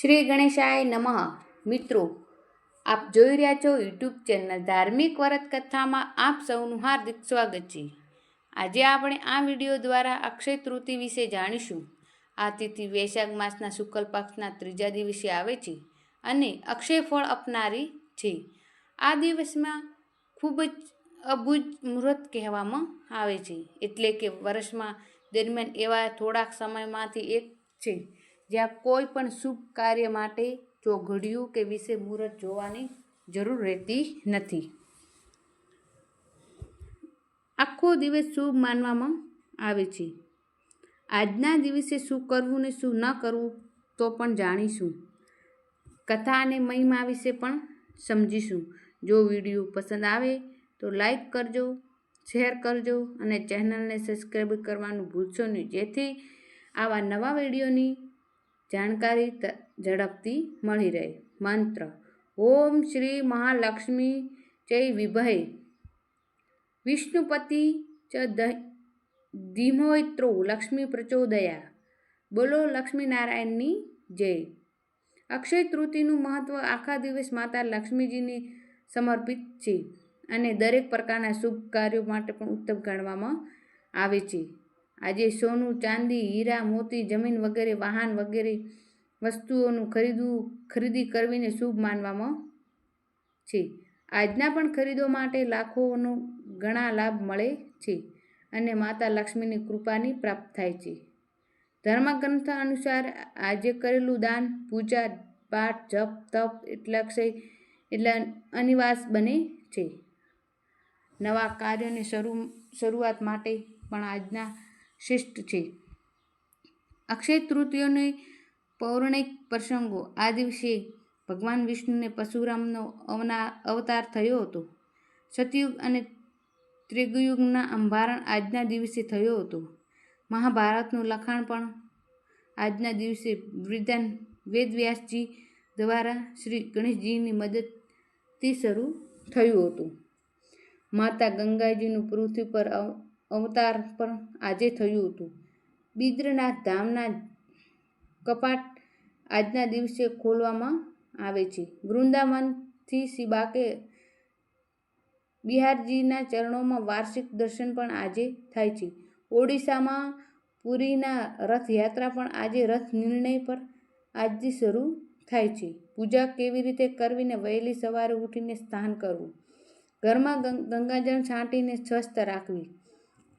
શ્રી ગણેશાય નમઃ. મિત્રો, આપ જોઈ રહ્યા છો યુટ્યુબ ચેનલ ધાર્મિક વરત કથામાં આપ સૌનું હાર્દિક સ્વાગત છે. આજે આપણે આ વીડિયો દ્વારા અક્ષય તૃતિ વિશે જાણીશું. આ તિથિ વૈશાખ માસના શુક્લ પક્ષના ત્રીજા દિવસે આવે છે અને અક્ષય ફળ અપનારી છે. આ દિવસમાં ખૂબ જ અબુજ મુહૂર્ત કહેવામાં આવે છે. એટલે કે વર્ષમાં દરમિયાન એવા થોડાક સમયમાંથી એક છે જ્યાં કોઈ પણ શુભ કાર્ય માટે ચોઘડિયું કે વિશે મુહૂર્ત જોવાની જરૂર રહેતી નથી. આખો દિવસ શુભ માનવામાં આવે છે. આજના દિવસે શું કરવું ને શું ન કરવું તો પણ જાણીશું. કથા અને મહિમા વિશે પણ સમજીશું. જો વીડિયો પસંદ આવે તો લાઈક કરજો, શેર કરજો અને ચેનલને સબસ્ક્રાઈબ કરવાનું ભૂલશો નહીં. જેથી આવા નવા વિડીયોની જાણકારી ઝડપથી મળી રહે. મંત્ર. ઓમ શ્રી મહાલક્ષ્મી જય વિભય. વિષ્ણુપતિ ચ ધીમોયત્રો લક્ષ્મી પ્રચોદયા. બોલો લક્ષ્મીનારાયણની જય. અક્ષય તૃતિનું મહત્ત્વ આખા દિવસ માતા લક્ષ્મીજીને સમર્પિત છે અને દરેક પ્રકારના શુભ કાર્યો માટે પણ ઉત્તમ ગણવામાં આવે છે. આજે સોનું, ચાંદી, હીરા, મોતી, જમીન વગેરે, વાહન વગેરે વસ્તુઓનું ખરીદવું, ખરીદી કરવીને શુભ માનવામાં છે. આજના પણ ખરીદો માટે લાખોનો ઘણા લાભ મળે છે અને માતા લક્ષ્મીની કૃપાની પ્રાપ્ત થાય છે. ધર્મગ્રંથ અનુસાર આજે કરેલું દાન, પૂજા, પાઠ, જપ, તપ એટલે ક્ષય એટલે અનિવાસ બને છે. નવા કાર્યોની શરૂ, શરૂઆત માટે પણ આજના શ્રેષ્ઠ છે. અક્ષય તૃતીયોની પૌરાણિક પ્રસંગો. આ દિવસે ભગવાન વિષ્ણુને પરશુરામનો અવના, અવતાર થયો હતો. સતયુગ અને ત્રિગયુગના અંભારણ આજના દિવસે થયો હતો. મહાભારતનું લખાણ પણ આજના દિવસે વૃદ્ધાન વેદવ્યાસજી દ્વારા શ્રી ગણેશજીની મદદથી શરૂ થયું હતું. માતા ગંગાજીનું પૃથ્વી પર અવતાર પણ આજે થયું હતું. બિદ્રનાથ ધામના કપાટ આજના દિવસે ખોલવામાં આવે છે. વૃંદાવનથી શિબાકે બિહારજીના ચરણોમાં વાર્ષિક દર્શન પણ આજે થાય છે. ઓડિશામાં પુરીના રથયાત્રા પણ આજે રથ નિર્ણય પર આજથી શરૂ થાય છે. પૂજા કેવી રીતે કરવીને વહેલી સવારે ઉઠીને સ્નાન કરવું? ઘરમાં ગંગાજળ છાંટીને સ્વસ્થ રાખવી.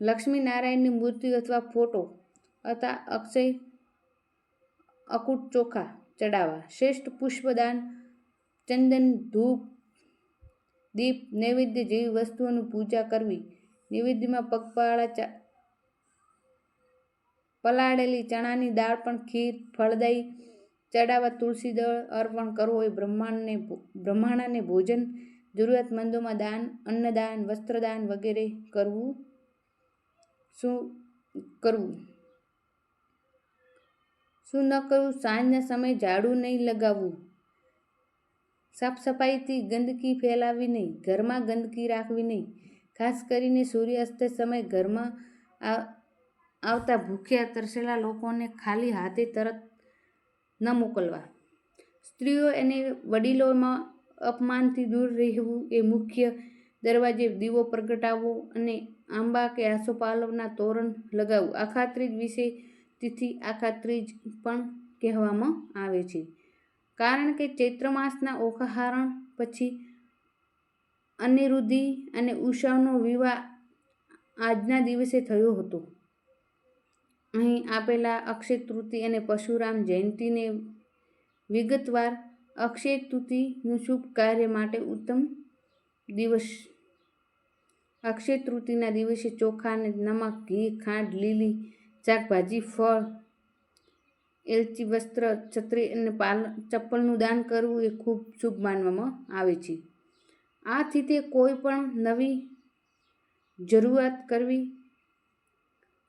લક્ષ્મી નારાયણની મૂર્તિ અથવા ફોટો અથવા અક્ષય અકૂટ ચોખા ચડાવવા. શ્રેષ્ઠ પુષ્પદાન, ચંદન, ધૂપ, દીપ, નૈવેદ્ય જેવી વસ્તુઓની પૂજા કરવી. નૈવેદ્યમાં પગપાળા પલાળેલી ચણાની દાળ પણ ખીર ફળદાયી ચડાવવા તુલસી દળ અર્પણ કરવો એ બ્રહ્માંડને બ્રહ્માંડને ભોજન, જરૂરિયાતમંદોમાં દાન, અન્નદાન, વસ્ત્રદાન વગેરે કરવું શું કરવું? શું ન કરવું? સાંજના સમયે ઝાડુ નહીં લગાવવું. સાફ સફાઈથી ગંદકી ફેલાવી નહીં, ઘરમાં ગંદકી રાખવી નહીં. ખાસ કરીને સૂર્યાસ્ત સમયે ઘરમાં આવતા ભૂખ્યા, તરસેલા લોકોને ખાલી હાથે તરત ન મોકલવા. સ્ત્રીઓ અને વડીલોમાં અપમાનથી દૂર રહેવું એ મુખ્ય દરવાજે દીવો પ્રગટાવવો અને આંબા કે આસોપાલવના તોરણ લગાવવું આખા ત્રીજ વિશે તિથિ આખા ત્રીજ પણ કહેવામાં આવે છે. કારણ કે ચૈત્ર માસના ઓખાહરણ પછી અનિરુદ્ધિ અને ઉષાનો વિવાહ આજના દિવસે થયો હતો. અહીં આપેલા અક્ષય તૃતિ અને પશુરામ જયંતીને વિગતવાર અક્ષય તૃતિનું શુભ કાર્ય માટે ઉત્તમ દિવસ. અક્ષય તૃતીયના દિવસે ચોખા અને નમક, ઘી, ખાંડ, લીલી શાકભાજી, ફળ, એલચી, વસ્ત્ર, છત્રી અને પાલ, ચપ્પલનું દાન કરવું એ ખૂબ શુભ માનવામાં આવે છે. આથી તે કોઈ પણ નવી જરૂરિયાત કરવી,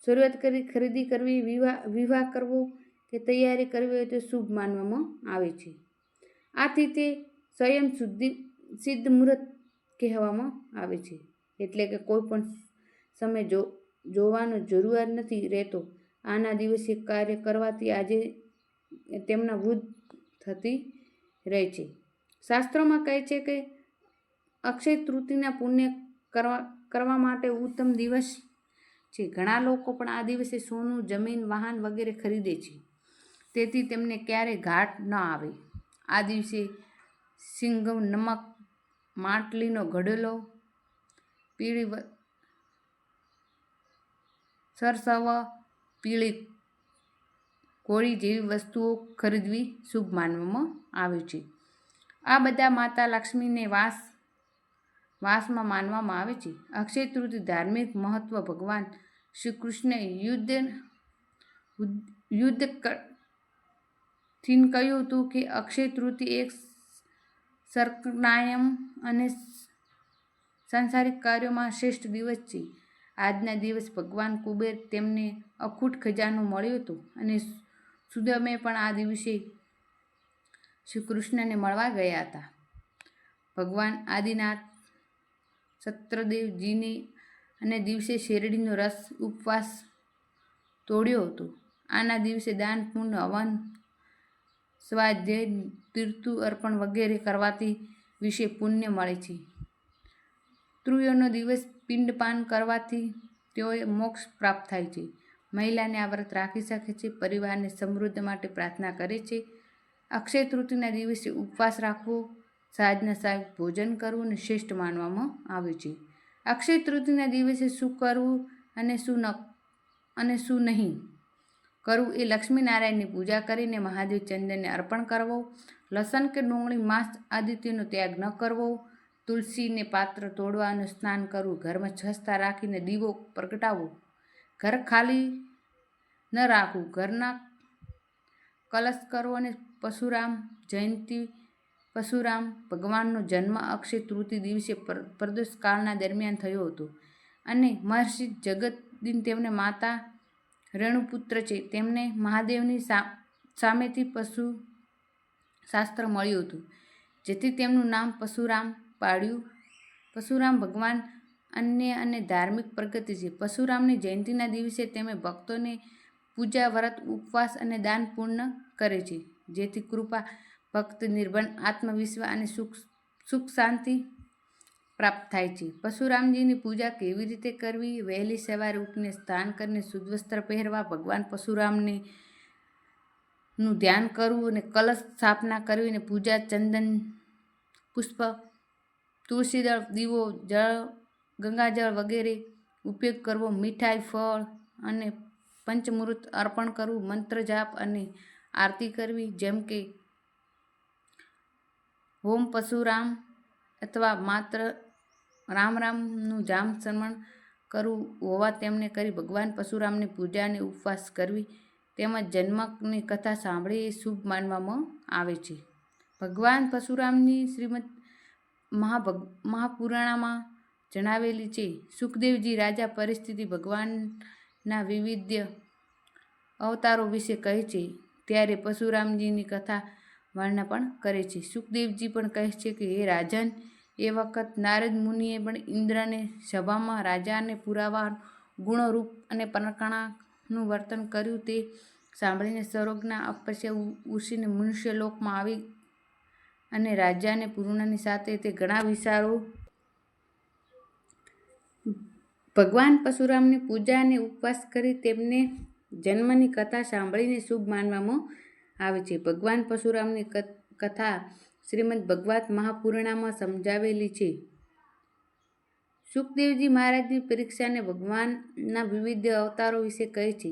શરૂઆત કરી, ખરીદી કરવી, વિવાહ વિવાહ કરવો કે તૈયારી કરવી હોય તો શુભ માનવામાં આવે છે. આથી તે સ્વયં શુદ્ધિ, સિદ્ધ મુહૂર્ત કહેવામાં આવે છે. એટલે કે કોઈ પણ સમય જો, જોવાનો જરૂરિયાત નથી રહેતો, આના દિવસે કાર્ય કરવાથી આજે તેમના વૃદ્ધ થતી રહે છે. શાસ્ત્રોમાં કહે છે કે અક્ષય તૃતીના પુણ્ય કરવા કરવા માટે ઉત્તમ દિવસ છે. ઘણા લોકો પણ આ દિવસે સોનું, જમીન, વાહન વગેરે ખરીદે છે. તેથી તેમને ક્યારેય ઘાટ ન આવે. આ દિવસે સિંગમ, નમક માટલીનો ઘડેલો, પીળી સરસવ પીળી કોળી જેવી વસ્તુઓ ખરીદવી શુભ માનવામાં આવે છે. આ બધા માતા લક્ષ્મીને વાસ, વાસમાં માનવામાં આવે છે. અક્ષય તૃતીય ધાર્મિક મહત્વ ભગવાન શ્રી કૃષ્ણે યુદ્ધ યુદ્ધ થીન કહ્યું હતું કે અક્ષય તૃતીય એક સરકનાયમ અને સાંસારિક કાર્યોમાં શ્રેષ્ઠ દિવસ છે. આજના દિવસ ભગવાન કુબેર તેમને અખૂટ ખજાનું મળ્યું હતું અને સુદમે પણ આ દિવસે શ્રી કૃષ્ણને મળવા ગયા હતા. ભગવાન આદિનાથ સત્રદેવજીની અને દિવસે શેરડીનો રસ ઉપવાસ તોડ્યો હતો. આના દિવસે દાન પૂર્ણ હવન સ્વાધ્યાય તીર્થુ અર્પણ વગેરે કરવાથી વિશે પુણ્ય મળે છે. ત્રુયોનો દિવસ પિંડપાન કરવાથી તેઓએ મોક્ષ પ્રાપ્ત થાય છે. મહિલાને આ વ્રત રાખી શકે છે, પરિવારને સમૃદ્ધ માટે પ્રાર્થના કરે છે. અક્ષય તૃતિના દિવસે ઉપવાસ રાખવો સાંજના સાહેબ ભોજન કરવું અને શ્રેષ્ઠ માનવામાં આવે છે. અક્ષય તૃતિના દિવસે શું કરવું અને શું ન, અને શું નહીં? કરવું એ લક્ષ્મીનારાયણની પૂજા કરીને મહાદેવ ચંદનને અર્પણ કરવો, લસણ કે ડુંગળી માંસ આદિત્યનો ત્યાગ ન કરવો, તુલસીને પાત્ર તોડવાનું સ્નાન કરવું, ઘરમાં છસ્તા રાખીને દીવો પ્રગટાવવો, ઘર ખાલી ન રાખવું, ઘરના કલશ કરવો અને પશુરામ જયંતિ, પરશુરામ ભગવાનનો જન્મ અક્ષય તૃતીય દિવસે પર દરમિયાન થયો હતો. અને મહર્ષિ જગતદીન તેમને માતા રેણુપુત્ર છે. તેમને મહાદેવની સા, સામેથી પશુ શાસ્ત્ર મળ્યું હતું. જેથી તેમનું નામ પશુરામ પાડ્યું. પશુરામ ભગવાન અન્ય અને ધાર્મિક પ્રગતિ છે. પશુરામની જયંતિના દિવસે તેમણે ભક્તોને પૂજા, વ્રત, ઉપવાસ અને દાન પૂર્ણ કરે છે. જેથી કૃપા, ભક્ત નિર્ભણ આત્મવિશ્વાસ અને સુખ સુખ શાંતિ પ્રાપ્ત થાય છે. પશુરામજીની પૂજા કેવી રીતે કરવી? વહેલી સવારે ઉઠીને સ્નાન કરીને શુદ્ધ વસ્ત્ર પહેરવા, ભગવાન પશુરામને નું ધ્યાન કરવું અને કલશ સ્થાપના કરવી અને પૂજા ચંદન, પુષ્પ, તુલસીદળ, દીવો, જળ, ગંગાજળ વગેરે ઉપયોગ કરવો, મીઠાઈ, ફળ અને પંચમૃત અર્પણ કરવું, મંત્ર જાપ અને આરતી કરવી, જેમ કે હોમ પશુરામ અથવા માત્ર રામ રામનું જામ શ્રમણ કરવું હોવા તેમને કરી ભગવાન પરશુરામની પૂજા અને ઉપવાસ કરવી તેમજ જન્મની કથા સાંભળી શુભ માનવામાં આવે છે. ભગવાન પરશુરામની શ્રીમદ મહાભગ, મહાપુરાણામાં જણાવેલી છે, સુખદેવજી રાજા પરિસ્થિતિ ભગવાનના વિવિધ અવતારો વિશે કહે છે, ત્યારે પરશુરામજીની કથા વર્ણન પણ કરે છે. સુખદેવજી પણ કહે છે કે, હે રાજન એ વખત નારદ મુનિએ પણ ઇન્દ્રને સભામાં રાજાને પુરાવા, ગુણરૂપ અને પરકણાનું વર્તન કર્યું તે સાંભળીને સરોગના ઉર્ષીને મનુષ્ય લોકમાં આવી અને રાજાને પૂર્ણની સાથે તે ઘણા વિચારો ભગવાન પરશુરામની પૂજા અને ઉપવાસ કરી તેમને જન્મની કથા સાંભળીને શુભ માનવામાં આવે છે. ભગવાન પરશુરામની કથા શ્રીમદ ભગવાત મહાપુરાણામાં સમજાવેલી છે. સુખદેવજી મહારાજની પરીક્ષાને ભગવાનના વિવિધ અવતારો વિશે કહે છે,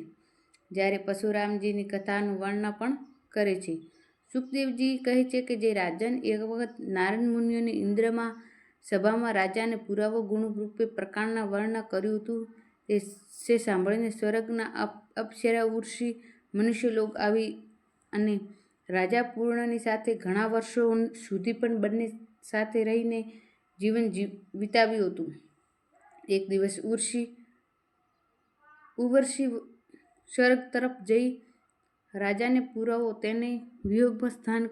જ્યારે પશુરામજીની કથાનું વર્ણન પણ કરે છે. સુખદેવજી કહે છે કે જે રાજન એક વખત નારાયણ મુનિઓને ઇન્દ્રમાં સભામાં રાજાને પુરાવો ગુણરૂપે પ્રકારના વર્ણન કર્યું હતું, તે સે સાંભળીને સ્વર્ગના અપ અપ્સરા ઉર્ષિ મનુષ્યલોક આવી અને રાજા પૂર્ણની સાથે ઘણા વર્ષો સુધી પણ બંને સાથે રહીને જીવન જીવ વિતાવ્યું હતું. એક દિવસ ઉર્ષિ ઉવર્ષિ સ્વર્ગ તરફ જઈ રાજાને પુરાવો તેને વિયોગમાં સ્થાન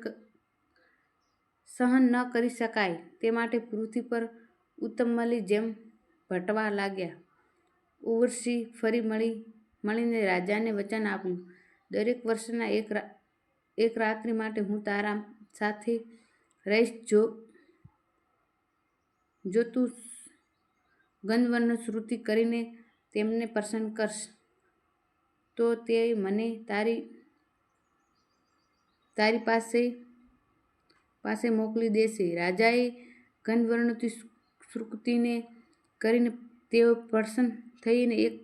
સહન ન કરી શકાય તે માટે પૃથ્વી પર ઉત્તમલી જેમ ભટવા લાગ્યા. ઉવર્ષિ ફરી મળી, મળીને રાજાને વચન આપ્યું. દરેક વર્ષના એક એક રાત્રિ માટે હું તારા સાથે રહીશ. જો જો તું ગંધવર્ણ શ્રુતિ કરીને તેમને પ્રસન્ન કરશ, તો તે મને તારી તારી પાસે પાસે મોકલી દેશે. રાજાએ ગંધવર્ણથી શ્રુતિને કરીને તેઓ પ્રસન્ન થઈને એક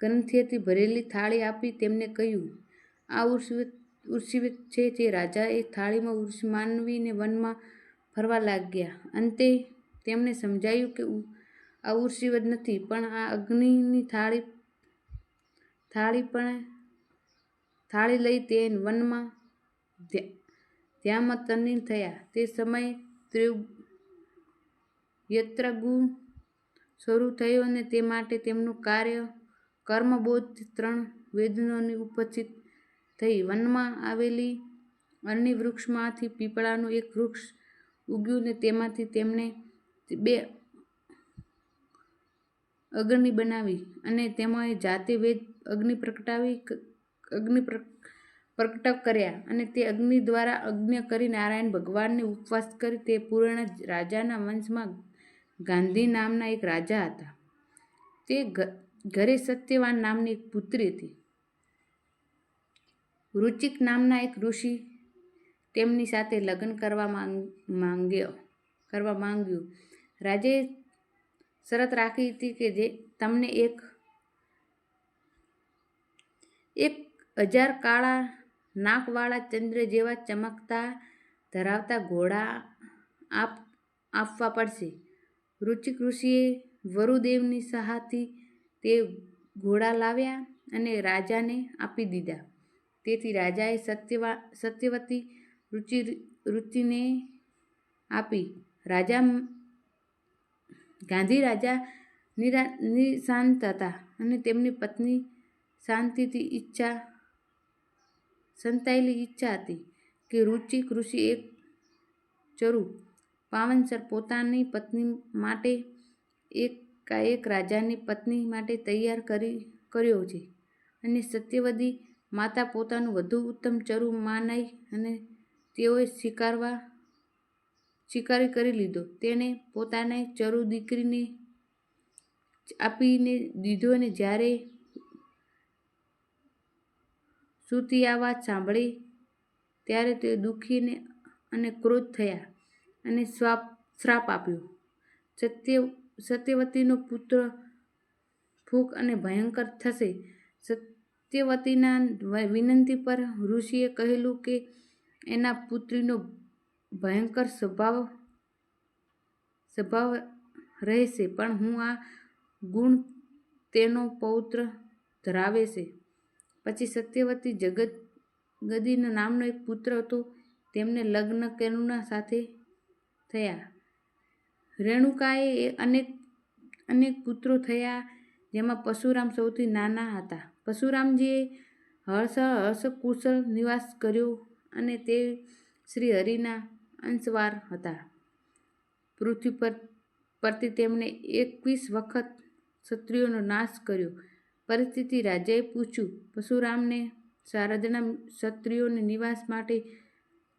ગ્રંથિથી ભરેલી થાળી આપી. તેમને કહ્યું, આ ઉર્વશી ઉર્વશી છે તે એ થાળીમાં ઉર્વશી માનવીને વનમાં ફરવા લાગ્યા. અંતે તેમણે સમજાયું કે આ ઉર્વશી નથી, પણ આ અગ્નિની થાળી થાળી પણ, થાળી લઈ તે વનમાં ધ્યાનમાં તન્લીન થયા. તે સમયે યત્રગુ શરૂ થયો અને તે માટે તેમનું કાર્ય કર્મબોધ ત્રણ વેદનોની ઉપસ્થિત થઈ વનમાં આવેલી અરણી વૃક્ષમાંથી પીપળાનું એક વૃક્ષ ઉગ્યું ને તેમાંથી તેમણે બે અગ્નિ બનાવી અને તેમાં જાતે વેદ અગ્નિ પ્રગટાવી અગ્નિ પ્રગટવ કર્યા અને તે અગ્નિ દ્વારા અગ્ન કરી નારાયણ ભગવાનને ઉપવાસ કરી તે પૂર્ણ રાજાના વંશમાં ગાંધી નામના એક રાજા હતા. તે ઘરે સત્યવાન નામની એક પુત્રી હતી. રુચિક નામના એક ઋષિ તેમની સાથે લગ્ન કરવા માંગ્યો, કરવા માંગ્યું. રાજે શરત રાખી હતી કે જે તમને એક એક હજાર કાળા નાકવાળા ચંદ્ર જેવા ચમકતા ધરાવતા ઘોડા આપ, આપવા પડશે. રુચિક ઋષિએ વરુદેવની સહાથી તે ઘોડા લાવ્યા અને રાજાને આપી દીધા. તેથી રાજાએ સત્યવા, સત્યવતી રુચિ, રુચિને આપી. રાજા ગાંધી રાજા નિરા, નિશાંત હતા અને તેમની પત્ની શાંતિથી ઈચ્છા, સંતાયેલી ઈચ્છા હતી કે રુચિ કૃષિ એક ચરુ. પાવનસર પોતાની પત્ની માટે એક એક રાજાની પત્ની માટે તૈયાર કરી, કર્યો છે અને સત્યવતી માતા પોતાનું વધુ ઉત્તમ ચરુ માનાઈ અને તેઓએ સ્વીકારવા, સ્વીકારી કરી લીધો. તેણે પોતાને ચરુ દીકરીને આપીને દીધો અને જ્યારે સુતી આ વાત સાંભળી, ત્યારે તે દુઃખીને અને ક્રોધ થયા અને શ્રાપ શ્રાપ આપ્યો. સત્ય, સત્યવતીનો પુત્ર ફૂક અને ભયંકર થશે. સત્યવતીના વિનંતી પર ઋષિએ કહેલું કે એના પુત્રીનો ભયંકર સ્વભાવ સ્વભાવ રહેશે, પણ હું આ ગુણ તેનો પૌત્ર ધરાવે છે. પછી સત્યવતી જગત ગદીના નામનો એક પુત્ર હતો. તેમને લગ્ન કેરુના સાથે થયા. રેણુકાએ અનેક અનેક પુત્રો થયા. જેમાં પશુરામ સૌથી નાના હતા. પરશુરામજીએ હર્ષ હર્ષ કુશળ નિવાસ કર્યો અને તે શ્રી હરિના અંશવાર હતા. પૃથ્વી પર પરથી તેમણે એકવીસ વખત ક્ષત્રિયોનો નાશ કર્યો. પરિસ્થિતિ રાજાએ પૂછ્યું પશુરામને શારદના ક્ષત્રિયોને નિવાસ માટે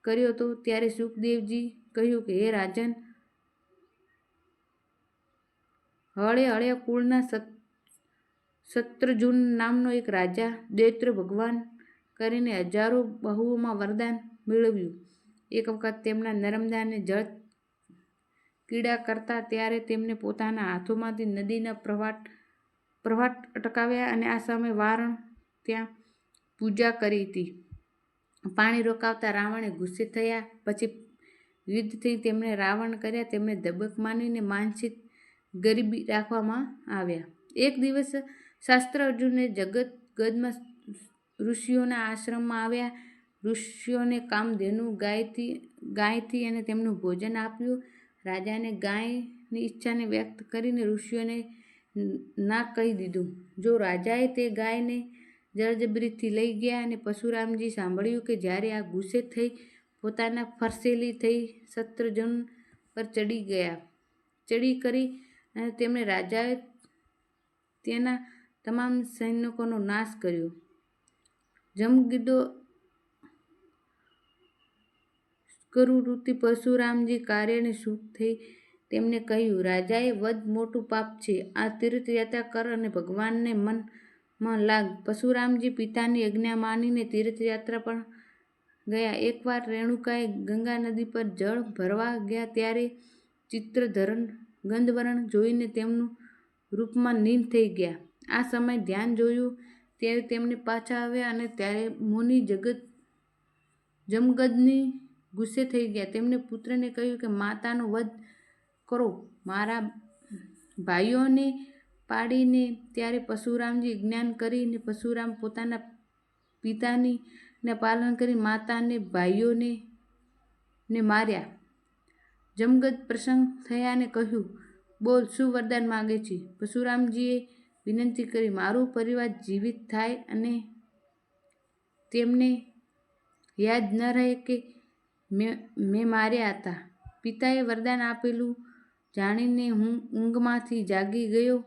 કર્યો હતો ત્યારે સુખદેવજી કહ્યું કે, હે રાજન, હળે હળે કુળના શત્રુજુન નામનો એક રાજા દૈત્ર ભગવાન કરીને હજારો બહુઓમાં વરદાન મેળવ્યું. એક વખત તેમના નર્મદાને જળ કીડા કરતા ત્યારે તેમને પોતાના હાથોમાંથી નદીના પ્રવાટ પ્રવાહ અટકાવ્યા અને આ સમયે વારણ ત્યાં પૂજા કરી હતી. પાણી રોકાવતા રાવણે ગુસ્સે થયા. પછી યુદ્ધથી તેમણે રાવણ કર્યા. તેમણે ધબક માનીને માનસિક ગરીબી રાખવામાં આવ્યા. એક દિવસ શાસ્ત્ર અર્જુનને જગત ગદમાં ઋષિઓના આશ્રમમાં આવ્યા. ઋષિઓને કામધેનુ ગાયથી ગાયથી અને તેમનું ભોજન આપ્યું. રાજાને ગાયની ઈચ્છાને વ્યક્ત કરીને ઋષિઓને ના કહી દીધું. જો રાજાએ તે ગાયને જળજબરીથી લઈ ગયા અને પશુરામજી સાંભળ્યું કે જ્યારે આ ગુસ્સે થઈ, પોતાના ફરસેલી થઈ શત્રુજન પર ચડી ગયા. ચડી કરી અને તેમણે રાજાએ તેના તમામ સૈનિકોનો નાશ કર્યો. જમગીડો કરુવૃત્તિ પરશુરામજી કાર્યને સુખ થઈ તેમને કહ્યું, રાજાએ વધ મોટું પાપ છે. આ તીર્થયાત્રા કર અને ભગવાનને મનમાં લાગ. પરશુરામજી પિતાની આજ્ઞા માનીને તીર્થયાત્રા પણ ગયા. એકવાર રેણુકાએ ગંગા નદી પર જળ ભરવા ગયા ત્યારે ચિત્રધરણ ગંધવરણ જોઈને તેમનું રૂપમાં નીન થઈ ગયા. આ સમય ધ્યાન જોયું, ત્યારે તેમને પાછા આવ્યા અને ત્યારે મુનિ જગત જમગદની ગુસ્સે થઈ ગયા. તેમણે પુત્રને કહ્યું કે, માતાનો વધ કરો. મારા ભાઈઓને પાડીને ત્યારે પશુરામજી જ્ઞાન કરીને પશુરામ પોતાના પિતાની ને પાલન કરી માતાને ભાઈઓને ને માર્યા. જમગદ પ્રસંગ થયાને કહ્યું, બોલ, શું વરદાન માગે છે? પરશુરામજીએ વિનંતી કરી, મારું પરિવાર જીવિત થાય અને તેમને યાદ ન રહે કે મેં મેં માર્યા હતા. પિતાએ વરદાન આપેલું જાણીને હું ઊંઘમાંથી જાગી ગયો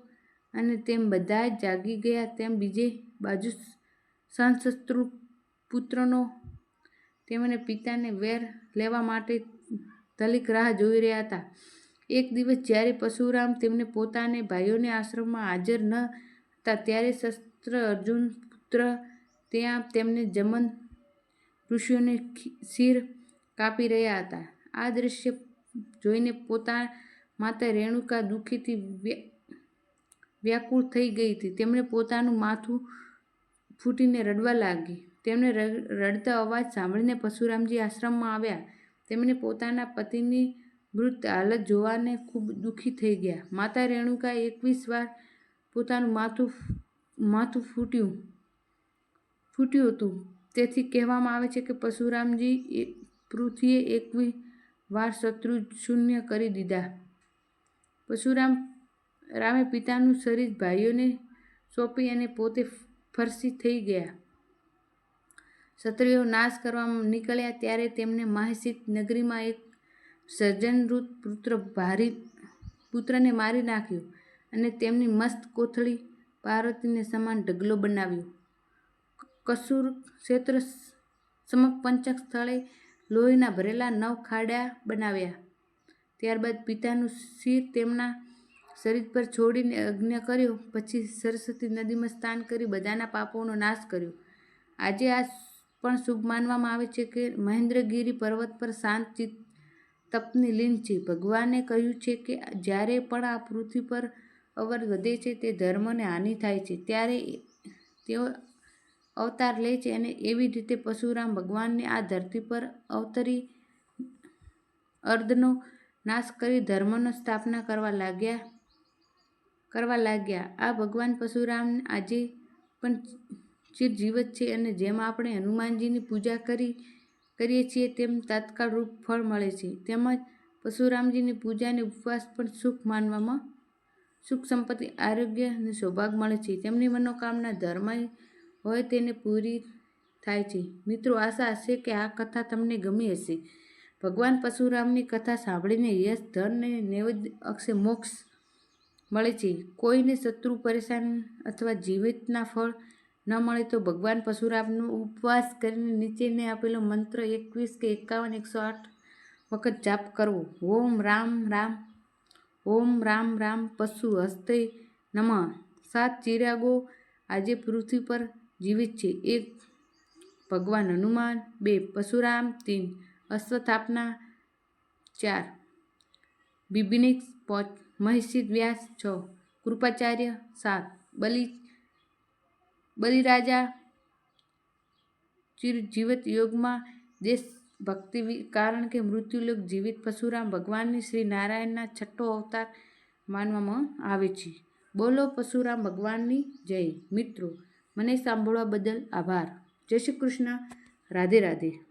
અને તેમ બધા જ જાગી ગયા, તેમ બીજે બાજુ સંશસ્ત્રુ પુત્રનો તેમને પિતાને વેર લેવા માટે તલિક રાહ જોઈ રહ્યા હતા. એક દિવસ જ્યારે પશુરામ તેમને પોતાને ભાઈઓને આશ્રમમાં હાજર ન હતા, ત્યારે શસ્ત્ર અર્જુન પુત્ર ત્યાં તેમને જમન ઋષિઓને શિર કાપી રહ્યા હતા. આ દૃશ્ય જોઈને પોતા માતા રેણુકા દુઃખીથી વ્યાકુળ થઈ ગઈ હતી. તેમણે પોતાનું માથું ફૂટીને રડવા લાગી. તેમણે રડતા અવાજ સાંભળીને પશુરામજી આશ્રમમાં આવ્યા. તેમણે પોતાના પતિની મૃત હાલત જોવાને ખૂબ દુઃખી થઈ ગયા. માતા રેણુકા એકવીસ વાર પોતાનું માથું માથું ફૂટ્યું ફૂટ્યું હતું. તેથી કહેવામાં આવે છે કે પશુરામજી એ પૃથ્વીએ એકવી વાર શત્રુ શૂન્ય કરી દીધા. પશુરામ રામે પિતાનું શરીર ભાઈઓને સોંપી અને પોતે ફરસી થઈ ગયા. ક્ષત્રિયો નાશ કરવા નીકળ્યા ત્યારે તેમને માહિસિત નગરીમાં એક સર્જનવૃત પુત્ર ભારી પુત્રને મારી નાખ્યો અને તેમની મસ્ત કોથળી પાર્વતીને સમાન ઢગલો બનાવ્યો. કસુર ક્ષેત્ર સમપંચક સ્થળે લોહીના ભરેલા નવ ખાડા બનાવ્યા. ત્યારબાદ પિતાનું શિર તેમના શરીર પર છોડીને અજ્ઞ કર્યો, પછી સરસ્વતી નદીમાં સ્નાન કરી બધાના પાપોનો નાશ કર્યો. આજે આ પણ શુભ માનવામાં આવે છે કે મહેન્દ્રગીરી પર્વત પર શાંત ચિત્ત તપની લીન છે. ભગવાને કહ્યું છે કે જ્યારે પણ આ પૃથ્વી પર અવર વધે છે, તે ધર્મને હાનિ થાય છે. ત્યારે તેઓ અવતાર લે છે અને એવી રીતે પરશુરામ ભગવાનને આ ધરતી પર અવતરી અર્ધનો નાશ કરી ધર્મનો સ્થાપના કરવા લાગ્યા કરવા લાગ્યા. આ ભગવાન પશુરામ આજે પણ ચિરજીવત છે અને જેમ આપણે હનુમાનજીની પૂજા કરી કરીએ છીએ તેમ તાત્કાળ રૂપ ફળ મળે છે. તેમજ પરશુરામજીની પૂજાને ઉપવાસ પણ સુખ માનવામાં સુખ સંપત્તિ, આરોગ્ય અને સૌભાગ મળે છે. તેમની મનોકામના ધર્મ હોય તેને પૂરી થાય છે. મિત્રો, આશા હશે કે આ કથા તમને ગમી હશે. ભગવાન પરશુરામની કથા સાંભળીને યશ, ધન અને નૈવેદ્ય અક્ષે મોક્ષ મળે છે. કોઈને શત્રુ, પરેશાન અથવા જીવિતના ફળ ન મળે તો ભગવાન પશુરામનો ઉપવાસ કરીને નીચેને આપેલો મંત્ર એકવીસ કે એકાવન, એકસો આઠ વખત જાપ કરવો. ઓમ રામ રામ, ઓમ રામ રામ, પશુ હસ્તે નમઃ. સાત ચિરાગો આજે પૃથ્વી પર જીવિત છે. એક, ભગવાન હનુમાન. બે પશુરામ તીન અશ્વસ્થાપના ચાર, બિબિનિક્સ પાંચ મહિષિત વ્યાસ. છ, કૃપાચાર્ય. સાત, બલિ બલિરાજા ચિરજીવિત યોગમાં દેશ ભક્તિ કારણ કે મૃત્યુલોક જીવિત પરશુરામ ભગવાનની શ્રી નારાયણના છઠ્ઠો અવતાર માનવામાં આવે છે. બોલો પશુરામ ભગવાનની જય. મિત્રો, મને સાંભળવા બદલ આભાર. જય શ્રી કૃષ્ણ. રાધે રાધે.